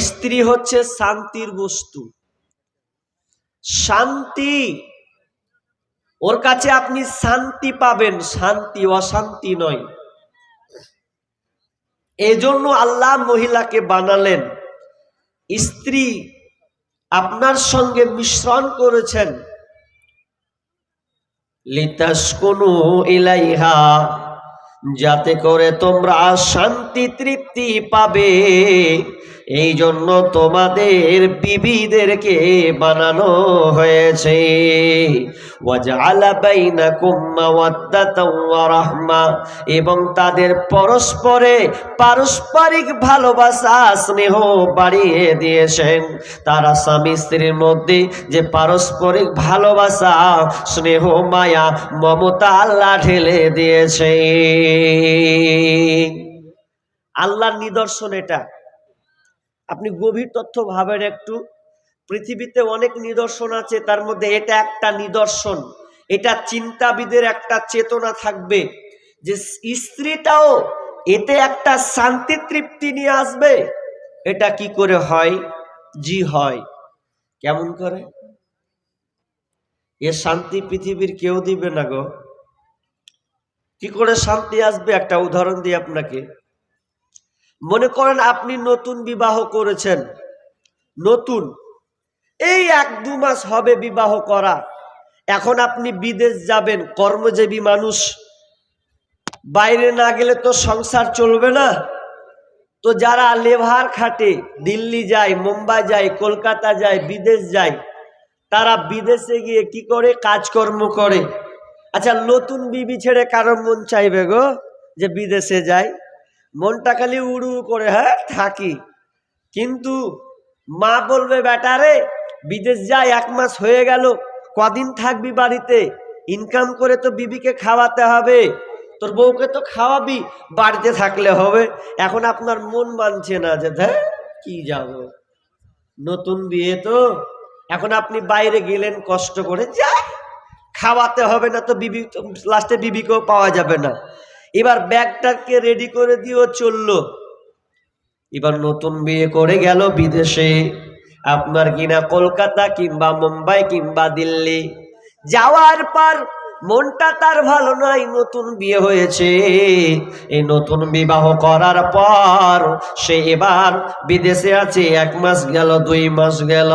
স্ত্রী হচ্ছে শান্তির বস্তু। শান্তি, ওর কাছে আপনি শান্তি পাবেন, শান্তি অশান্তি নয়। এজন্য আল্লাহ মহিলাকে বানালেন। স্ত্রী আপনার সঙ্গে মিশ্রণ করেছেন। লিতাসকনু ইলাইহা, যাতে করে তোমরা শান্তি তৃপ্তি পাবে। এই জন্য তোমাদের বিবিদেরকে বানানো হয়েছে। এবং তাদের পরস্পরে পারস্পরিক ভালোবাসা, স্নেহ বাড়িয়ে দিয়েছেন। তারা স্বামী স্ত্রীর মধ্যে যে পারস্পরিক ভালোবাসা, স্নেহ, মায়া, মমতা আল্লাহ ঢেলে দিয়েছে আল্লাহর নিদর্শন এটা। আপনি গভীর তথ্য ভাবেন একটু। পৃথিবীতে অনেক নিদর্শন আছে, তার মধ্যে এটা একটা নিদর্শন। এটা চিন্তাবিদের একটা চেতনা থাকবে যে স্ত্রীটাও এতে একটা শান্তি তৃপ্তি নিয়ে আসবে। এটা কি করে হয়? জি হয়। কেমন করে? এ শান্তি পৃথিবীর কেউ দিবে না গো। কি করে শান্তি আসবে? একটা উদাহরণ দিই আপনাকে। মনে করেন আপনি নতুন বিবাহ করেছেন। নতুন। এই এক দু মাস হবে বিবাহ করা। এখন আপনি বিদেশ যাবেন, কর্মজীবী মানুষ। বাইরে না গেলে তো সংসার চলবে না। তো যারা লেভার খাটে, দিল্লি যায়, মুম্বাই যায়, কলকাতা যায়, বিদেশ যায়, তারা বিদেশে গিয়ে কি করে? কাজকর্ম করে। আচ্ছা নতুন বিবি ছেড়ে কারও মন চাইবে গো যে বিদেশে যায়? মনটা খালি উড়ু করে হ্যাঁ থাকি। কিন্তু মা বলবে বেটারে বিদেশ যায় এক মাস হয়ে গেল, কদিন থাকবি বাড়িতে? ইনকাম করে তো বিবিকে খাওয়াতে হবে। তোর বউকে তো খাওয়াবি, বাড়িতে থাকলে হবে। এখন আপনার মন মানছে না যে হ্যাঁ কি যাব? নতুন বিয়ে তো। এখন আপনি বাইরে গেলেন, কষ্ট করে, যা, খাওয়াতে হবে না তো বিবি লাস্টে বিবিকেও পাওয়া যাবে না। এবার ব্যাগটাকে রেডি করে দিয়েও চলল। এবার নতুন বিয়ে করে গেল বিদেশে। আপনার কিনা কলকাতা কিংবা মুম্বাই কিংবা দিল্লি। যাওয়ার পর মনটা তার ভালো নয় নতুন বিয়ে হয়েছে। এই নতুন বিবাহ করার পর সে এবার বিদেশে আছে, এক মাস গেল, দুই মাস গেল।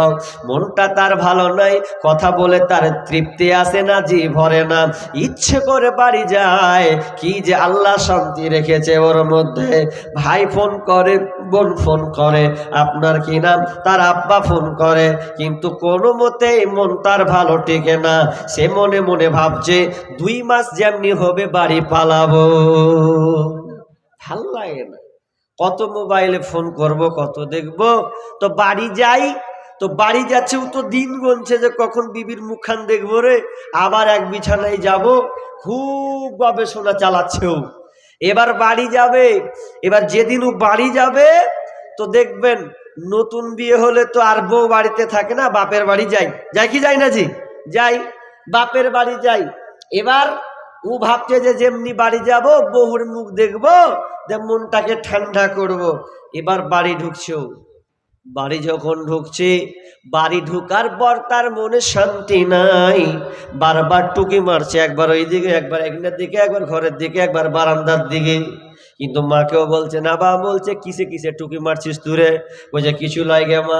মনটা তার ভালো নয় কথা বলে তার তৃপ্তি আসে না জি ভরে না। ইচ্ছে করে বাড়ি যায়, কি যে আল্লাহ শান্তি রেখেছে ওর মধ্যে। ভাই ফোন করে, বোন ফোন করে, আপনার কি নাম? তার আব্বা ফোন করে। কিন্তু কোনো মতেই মন তার ভালো টেকে না। সে মনে মনে ভাবছে দুই মাস যেমনি হবে, বাড়ি পালাবো। ভালো লাগে না। কত মোবাইলে ফোন করব, কত দেখব। তো বাড়ি যাই, তো বাড়ি যাচ্ছে ও তো দিন গুনছে যে কখন বিবির মুখখান দেখব রে। আবার এক বিছানায় যাব, খুব গবেষণা চালাচ্ছে ও এবার বাড়ি যাবে, এবার যেদিন ও বাড়ি যাবে, তো দেখবেন নতুন বিয়ে হলে তো আর বউ বাড়িতে থাকে না, বাপের বাড়ি যাই। যাই কি যাই না জি যাই, বাপের বাড়ি যাই। এবার ও ভাবছে যে যেমনি বাড়ি যাব বহুর মুখ দেখব, যে মনটাকে ঠান্ডা করব। এবার বাড়ি ঢুকছে বাড়ি যখন ঢুকছে, বাড়ি ঢুকার পর তার মনে শান্তি নাই। বারবার টুকি মারছে একবার ওই দিকে, একবার একটার দিকে, একবার ঘরের দিকে, একবার বারান্দার দিকে। কিন্তু মাকেও বলছে, না বা বলছে, কিসে কিসে টুকি মারছিস তুরে বলছে, কিছু লয় গে মা।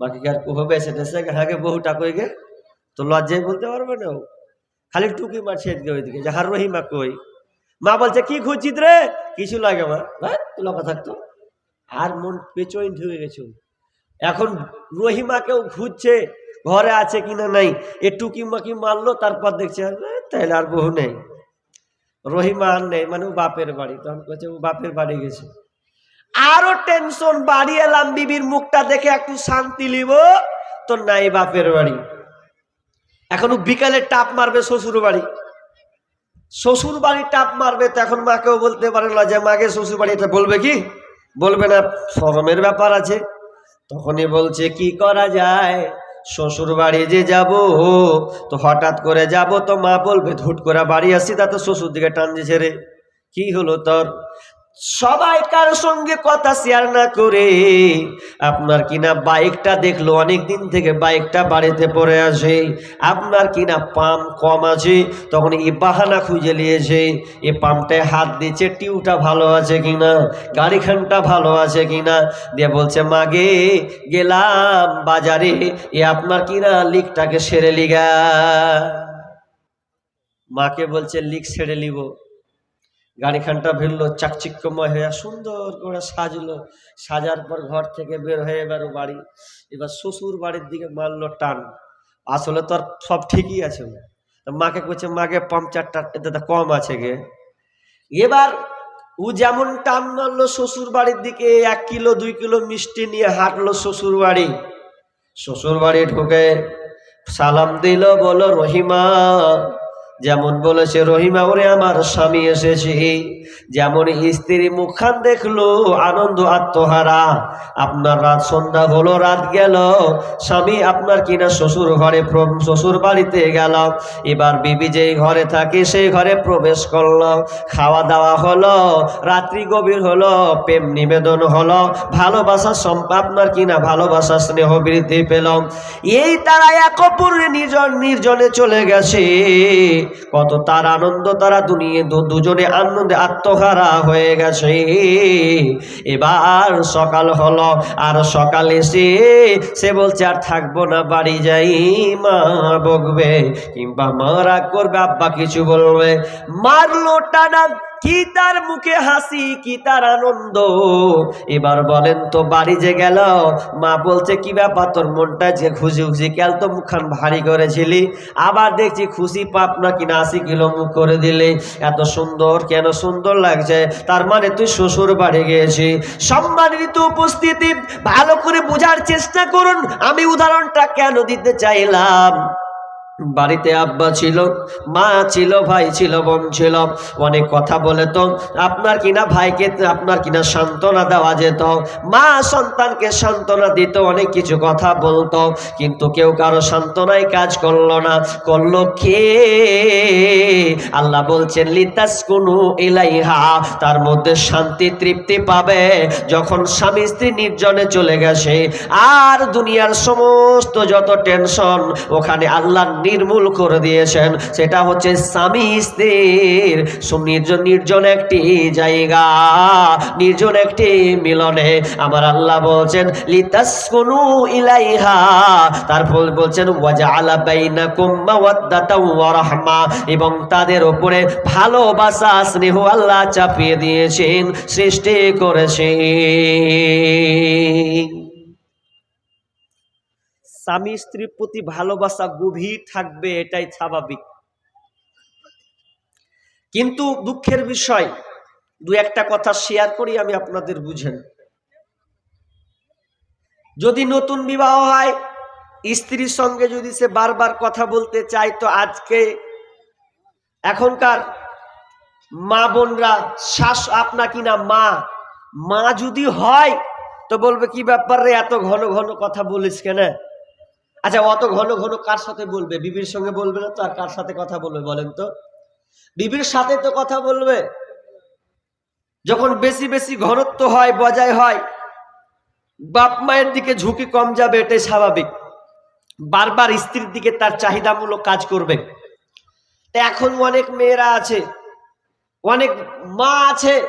মাকে কি আর হবে সেটা সে হ্যাঁ বহুটা গে? তো লজ্জায় বলতে পারবে না খালি টুকি মারছে এদিকে। ওইদিকে যাহার রহিমা কই? মা বলছে, কি খুঁজছিস রে? কিছু লাগে মা। হ্যাঁ লকা থাকতো আর মন পেছন ঢুকে গেছে। এখন রহিমাকেও খুঁজছে, ঘরে আছে কিনা নাই। এ টুকি মাকি মারলো, তারপর দেখছে তাইলে আর বহু নেই। রহিমা আর নেই মানে ও বাপের বাড়ি। তখন বলছে ও বাপের বাড়ি গেছে। আরও টেনশন বাড়ি এলাম, বিবির মুখটা দেখে একটু শান্তি লিব তো নাই বাপের বাড়ি। এখন বিকালে টাপ মারবে শ্বশুর বাড়ি শ্বশুর বাড়ি টাপ মারবে তো এখন মাকেও বলতে পারে না যে, মাকে শ্বশুর বাড়ি এটা বলবে কি? বলবে না, শরমের ব্যাপার আছে। তখনই বলছে, কি করা যায়? শ্বশুর বাড়ি যে যাব, তো হঠাৎ করে যাব তো মা বলবে, ধুট করে বাড়ি আসি তা তো শ্বশুর দিকে টান দিছে রে কি হলো তোর? সবাই কারোর সঙ্গে কথা শেয়ার না করে। আপনার কিনা বাইকটা দেখল? অনেক দিন থেকে বাইকটা বাড়িতে পড়ে আছে। আপনার কিনা পাম্প কম আছে? তখন এই বাহানা খুঁজে নিয়েছে এ পাম্পটায় হাত দিচ্ছে টিউটা ভালো আছে কিনা গাড়িখানটা ভালো আছে কিনা দিয়ে বলছে মাগে গেলাম বাজারে। এ আপনার কিনা লিকটাকে সেরে লিগা? মাকে বলছে, লিক সেরে নিব। গাড়িখানটা ভিড়লো, চাকচিক্যময় হয়ে সুন্দর করে সাজলো। সাজার পর ঘর থেকে বের হয়ে এবার বাড়ি। এবার শ্বশুর বাড়ির দিকে মারলো টান। আসলে তো আর সব ঠিকই আছে। মাকে কইছে মাকে পাংচারটা এতে তো কম আছে গে। এবার ও যেমন টান মারলো শ্বশুর বাড়ির দিকে, এক কিলো, দুই কিলো মিষ্টি নিয়ে হাঁটলো শ্বশুর বাড়ি। শ্বশুর বাড়ি ঢুকে সালাম দিল বলো রহিমা যেমন বলেছে রহিমা, ওরে আমার স্বামী এসেছে। যেমন স্ত্রী মুখখান দেখল, আনন্দ, আত্মহারা। আপনার রাত সন্ধ্যা হলো, রাত গেল। স্বামী, আপনার কিনা শ্বশুর ঘরে শ্বশুর বাড়িতে গেল। এবার বিবি যেই ঘরে থাকে, সেই ঘরে প্রবেশ করল। খাওয়া দাওয়া হলো, রাত্রি গভীর হলো, প্রেম নিবেদন হলো। ভালোবাসা সম- আপনার কিনা ভালোবাসা স্নেহ বৃদ্ধি পেল। এই তারা এক অপরের নির্জন, নির্জনে চলে গেছে। কত তার আনন্দ তারা দুনিয়ে দুজনে আনন্দে আত্মহারা হয়ে গেছে। এবার সকাল হলো, আর সকালে সে সে বলছে, আর থাকব না, বাড়ি যাই, মা বকবে কিংবা মারা করবে, আব্বা কিছু বলবে। মারলো টানা কি তার মুখে হাসি, কি তার আনন্দ? এবার বলেন তো, বাড়ি যে গেল, মা বলছে, কি ব্যাপার তোর মনটা যে খুশি খুশি কেল তো মুখখান ভারী করেছিলি। আবার দেখছি খুশি পাপ না কিনা আশি কিলো মুখ করে দিলে। এত সুন্দর, কেন সুন্দর লাগছে? তার মানে তুই শ্বশুর বাড়ি গিয়েছি। সম্মানিত উপস্থিতি, ভালো করে বোঝার চেষ্টা করুন। আমি উদাহরণটা কেন দিতে চাইলাম? বাড়িতে আব্বা ছিল, মা ছিল, ভাই ছিল, বোন ছিল, অনেক কথা বলে তো আপনার কিনা ভাইকে, আপনার কিনা সান্ত্বনা দেওয়া যেত। মা সন্তানকে সান্ত্বনা দিত, অনেক কিছু কথা বলতো, কিন্তু কেউ কারও সান্ত্বনায় কাজ করল না। করল কে? আল্লাহ বলছেন লিতাস কুনু ইলাইহা তার মধ্যে শান্তি, তৃপ্তি পাবে যখন স্বামী স্ত্রী নির্জনে চলে গেছে। আর দুনিয়ার সমস্ত যত টেনশন, ওখানে আল্লাহ নির্মূল করে দিয়েছেন। সেটা হচ্ছে স্বামী স্ত্রীর নির্জন নির্জন একটি জায়গা, নির্জন একটি মিলনে। আমার আল্লাহ বলছেন, লিতাসকুনু ইলাইহা। তারপর বলছেন, ওয়াজআলা বাইনাকুম মাওয়াদ্দাতাও ওয়া রাহমা। এবং তাদের উপরে ভালোবাসা, স্নেহ আল্লাহ চাপিয়ে দিয়েছেন, সৃষ্টি করেছেন। স্বামী স্ত্রীর প্রতি ভালোবাসা গভীর থাকবে, এটাই স্বাভাবিক। কিন্তু দুঃখের বিষয়, দু একটা কথা শেয়ার করি, আমি আপনাদের বুঝেন যদি নতুন বিবাহ হয়, স্ত্রীর সঙ্গে যদি সে বারবার কথা বলতে চায়, তো আজকে এখনকার মা বোনরা শ্বাস আপনা কিনা মা? মা যদি হয়, তো বলবে, কি ব্যাপার রে, এত ঘন ঘন কথা বলিস কেন? আচ্ছা অত ঘন ঘন কার সাথে বলবে? বিবির সঙ্গে বলবে না তো? আর কার সাথে কথা বলবে বলেন তো? বিবির সাথে তো কথা বলবে। যখন বেশি বেশি ঘনত্ব হয়, বজায় হয়, বাপ মায়ের দিকে ঝুঁকি কম যাবে, এটাই স্বাভাবিক। বারবার স্ত্রীর দিকে তার চাহিদামূলক কাজ করবে। তা এখন অনেক মেয়েরা আছে, অনেক মা আছে,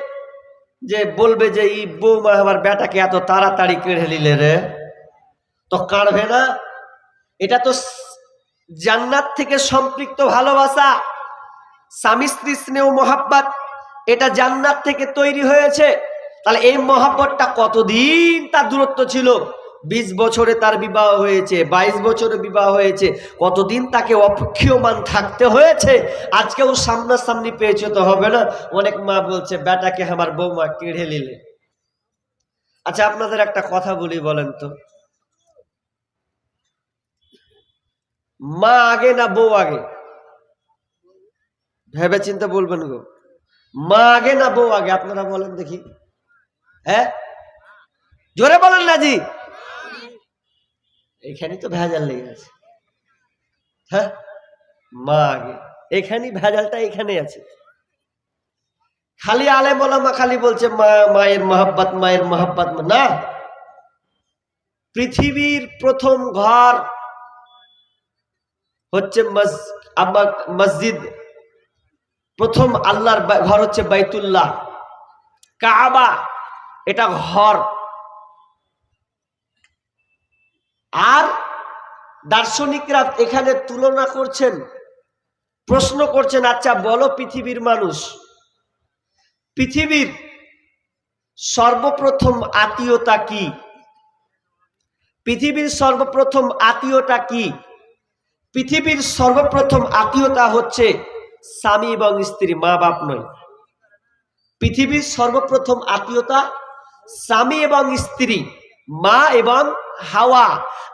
যে বলবে যে, এই বৌমা আমার বেটাকে এত তাড়াতাড়ি কেড়ে নিলে রে? তো কাঁদবে না? এটা তো জান্নাত থেকে সম্পৃক্ত ভালোবাসা। স্বামী স্ত্রী স্নেহ, মহাব্বাত, এটা জান্নাত থেকে তৈরি হয়েছে। তাহলে এই মহাব্বতটা কতদিন তার দূরত্ব ছিল? বিশ বছরে তার বিবাহ হয়েছে, বাইশ বছরে বিবাহ হয়েছে। কতদিন তাকে অপেক্ষমান থাকতে হয়েছে? আজকেও সামনাসামনি পেয়েছে তো হবে না? অনেক মা বলছে, বেটাকে আমার বৌমা কেড়ে নিলে। আচ্ছা আপনাদের একটা কথা বলি বলেন তো। মা আগে না বউ আগে? ভেবে চিন্তে বলবেন গো। মা আগে না বউ আগে? আপনারা বলেন দেখি। হ্যাঁ? জোরে বলেন না জি। এখানে তো ভেজাল লেগে আছে। হ্যাঁ? মা আগে। এখানেই ভেজালটা এখানে আছে। খালি আলে মা খালি বলছে, মা, মায়ের মহাব্বাত মায়ের মহাব্বাত। না। পৃথিবীর প্রথম ঘর হচ্ছে মসজিদ। প্রথম আল্লাহর ঘর হচ্ছে বাইতুল্লাহ। কাবা, এটা ঘর। আর দার্শনিকরা এখানে তুলনা করছেন, প্রশ্ন করছেন আচ্ছা বলো পৃথিবীর মানুষ। পৃথিবীর সর্বপ্রথম আত্মীয়তা কি? পৃথিবীর সর্বপ্রথম আত্মীয়তা কি? পৃথিবীর সর্বপ্রথম আত্মীয়তা হচ্ছে স্বামী এবং স্ত্রী, মা বাপ নয়। পৃথিবীর সর্বপ্রথম আত্মীয়তা স্বামী এবং স্ত্রী, মা এবং হাওয়া।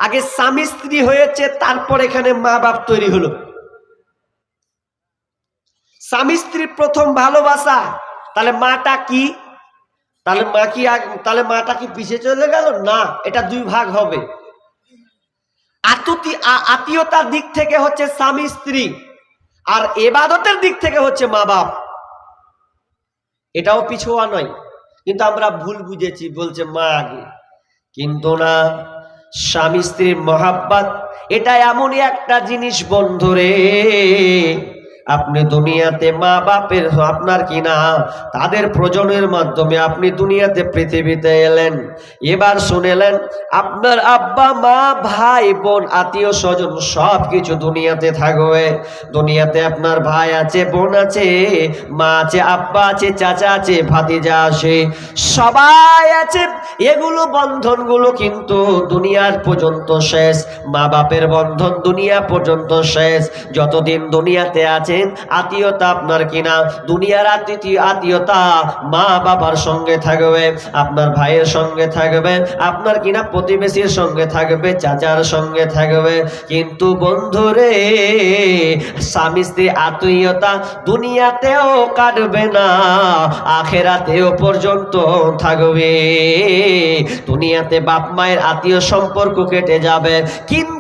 আগে স্বামী স্ত্রী হয়েছে, তারপর এখানে মা বাপ তৈরি হলো। স্বামী স্ত্রীর প্রথম ভালোবাসা, তাহলে মাটা কি? তাহলে মা কি তাহলে মাটা কি পিছিয়ে চলে গেল? না, এটা দুই ভাগ হবে। আত্মীয়তার দিক থেকে হচ্ছে স্বামী, স্ত্রী। আর এবাদতের দিক থেকে হচ্ছে মা বাপ। এটাও পিছোয়া নয়। কিন্তু আমরা ভুল বুঝেছি, বলছে মা আগে। কিন্তু না, স্বামী, স্ত্রীর মহাব্বাত, এটা এমনই একটা জিনিস বন্ধুরে আপনি দুনিয়াতে মা বাপের আপনার কি না? তাদের প্রজনের মাধ্যমে আপনি দুনিয়াতে পৃথিবীতে এলেন। এবার শুনেলেন, আপনার আব্বা, মা, ভাই, বোন, আত্মীয় স্বজন সব কিছু দুনিয়াতে থাকবে। দুনিয়াতে আপনার ভাই আছে, বোন আছে, মা আছে, আব্বা আছে, চাচা আছে, ভাতিজা আছে। সবাই আছে। এগুলো বন্ধনগুলো কিন্তু দুনিয়ার পর্যন্ত শেষ। মা বাপের বন্ধন দুনিয়া পর্যন্ত শেষ। যতদিন দুনিয়াতে আছেন আত্মীয়তা আপনার কিনা? দুনিয়ার আত্মীয় আত্মীয়তা মা বাবার সঙ্গে থাকবে, আপনার ভাইয়ের সঙ্গে থাকবে, আপনার কিনা প্রতিবেশীর সঙ্গে থাকবে, চাচার সঙ্গে থাকবে। কিন্তু বন্ধুরে, স্বামী স্ত্রী আত্মীয়তা দুনিয়াতেও কাটবে না, আখেরাতেও পর্যন্ত থাকবে। দুনিয়াতে বাপ মায়ের আত্মীয় সম্পর্ক কেটে যাবে। কিন্তু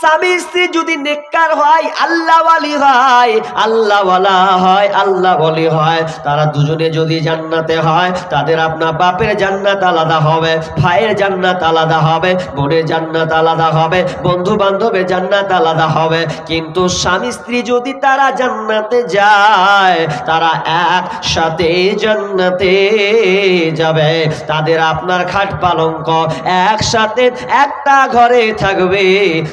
স্বামী স্ত্রী যদি নেককার হয়, আল্লাহ আল্লাহওয়ালি হয়, আল্লাহ আল্লাহওয়ালা হয়, আল্লাহ বলি হয়, তারা দুজনে যদি জান্নাতে হয়, তাদের আপনার বাপের জান্নাত আলাদা হবে, ভাইয়ের জান্নাত আলাদা হবে, বোনের জান্নাত আলাদা হবে বন্ধু বান্ধবের জান্নাত আলাদা হবে। কিন্তু স্বামী স্ত্রী যদি তারা জান্নাতে যায়, তারা একসাথে জান্নাতে যাবে। তাদের আপনার খাট পালঙ্ক একসাথে একটা ঘরে থাকবে।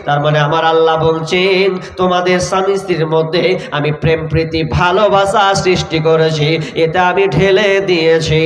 তার মানে আমার আল্লাহ বলছেন, তোমাদের স্বামী স্ত্রীর মধ্যে আমি প্রেম প্রীতি ভালোবাসা সৃষ্টি করেছি এটা আমি ঢেলে দিয়েছি।